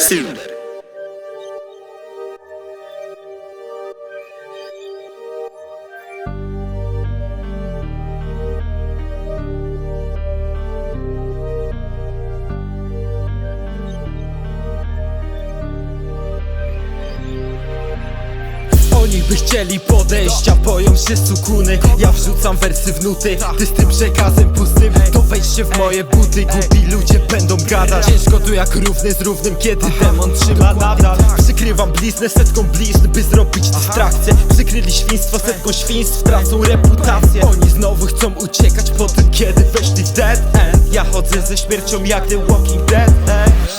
Silver. Oni by chcieli podejść, a boją się sukuny. Ja wrzucam wersy w nuty, ty z tym przekazem pustym Się w moje buty, głupi ludzie będą gadać. Ciężko tu jak równy z równym, kiedy demon trzyma nadal. Przykrywam bliznę setką blizn, by zrobić dystrakcję. Przykryli świństwo setką świństw, tracą reputację. Oni znowu chcą uciekać po tym, kiedy weszli w dead end Ja chodzę ze śmiercią jak The Walking Dead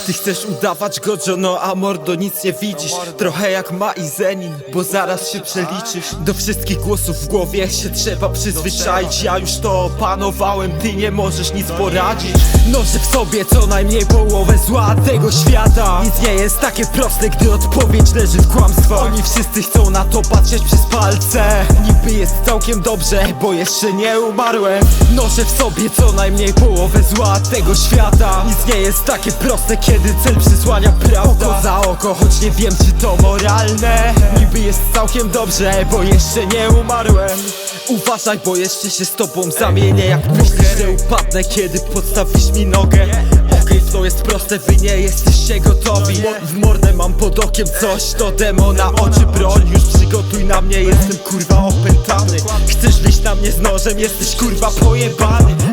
Ty chcesz udawać godzo, no a mordo nic nie widzisz. Trochę jak ma i Zenin, bo zaraz się przeliczysz. Do wszystkich głosów w głowie się trzeba przyzwyczaić. Ja już to opanowałem, ty nie możesz nic poradzić. Noszę w sobie co najmniej połowę zła tego świata. Nic nie jest takie proste, gdy odpowiedź leży w kłamstwo Oni wszyscy chcą na to patrzeć przez palce. Niby jest całkiem dobrze, bo jeszcze nie umarłem. Noszę w sobie co najmniej połowę zła tego świata. Nic nie jest takie proste, kiedy cel przysłania prawda. Oko za oko, choć nie wiem czy to moralne. Niby jest całkiem dobrze, bo jeszcze nie umarłem. Uważaj, bo jeszcze się z tobą zamienię. Jak myślisz, że upadnę, kiedy podstawisz mi nogę? Okej, flow jest proste, wy nie jesteście gotowi. W mordę mam pod okiem coś, to demo na oczy broń. Już przygotuj na mnie, jestem kurwa opętany. Chcesz wyjść na mnie z nożem, jesteś kurwa pojebany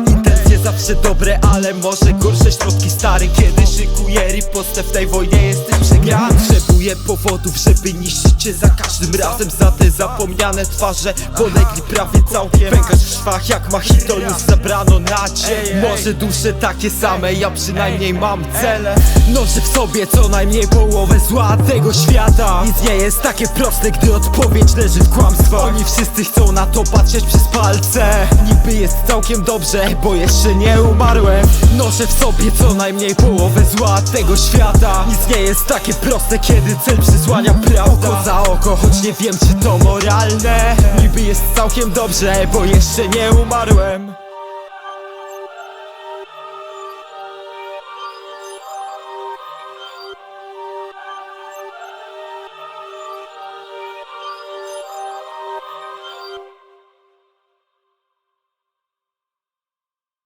Intencje zawsze dobre, ale może gorsze środki stary. Kiedy szykuję ripostę w tej wojnie jesteś przegrany. Potrzebuję powodów, żeby niszczyć cię za każdym razem. Za te zapomniane twarze polegli prawie całkiem. Pękasz w szwach jak machito, już zabrano na cię Może dusze takie same, ja przynajmniej mam cele. Noszę w sobie co najmniej połowę zła tego świata. Nic nie jest takie proste, gdy odpowiedź leży w kłamstwo Oni wszyscy chcą na to patrzeć przez palce. Niby jest całkiem dobrze, bo jeszcze nie umarłem. Noszę w sobie co najmniej połowę zła tego świata. Nic nie jest takie proste, kiedy cel przysłania prawda. Oko za oko, choć nie wiem czy to moralne. Niby jest całkiem dobrze, bo jeszcze nie umarłem